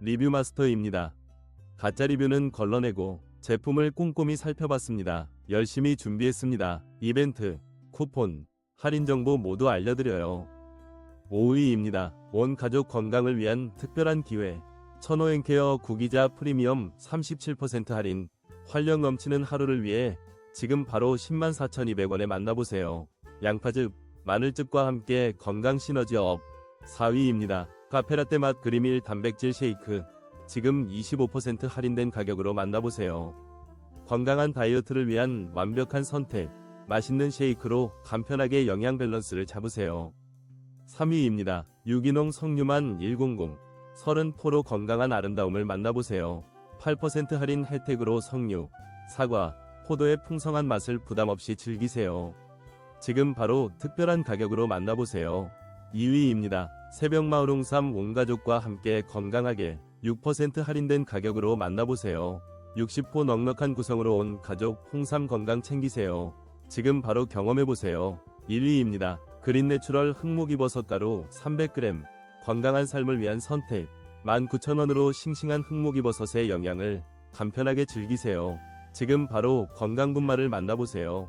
리뷰 마스터입니다. 가짜 리뷰는 걸러내고 제품을 꼼꼼히 살펴봤습니다. 열심히 준비했습니다. 이벤트, 쿠폰, 할인 정보 모두 알려드려요. 5위입니다. 온 가족 건강을 위한 특별한 기회. 천호행케어 구기자 프리미엄 37% 할인. 활력 넘치는 하루를 위해 지금 바로 104,200원에 만나보세요. 양파즙, 마늘즙과 함께 건강 시너지업. 4위입니다. 카페라떼 맛 그리밀 단백질 쉐이크. 지금 25% 할인된 가격으로 만나보세요. 건강한 다이어트를 위한 완벽한 선택. 맛있는 쉐이크로 간편하게 영양 밸런스를 잡으세요. 3위입니다. 유기농 석류만 100. 30포로 건강한 아름다움을 만나보세요. 8% 할인 혜택으로 석류, 사과, 포도의 풍성한 맛을 부담 없이 즐기세요. 지금 바로 특별한 가격으로 만나보세요. 2위입니다. 새벽마을 홍삼 온 가족과 함께 건강하게 6% 할인된 가격으로 만나보세요. 60포 넉넉한 구성으로 온 가족 홍삼 건강 챙기세요. 지금 바로 경험해보세요. 1위입니다. 그린 내추럴 흑목이버섯 가루 300g 건강한 삶을 위한 선택 19,000원으로 싱싱한 흑목이버섯의 영양을 간편하게 즐기세요. 지금 바로 건강분말을 만나보세요.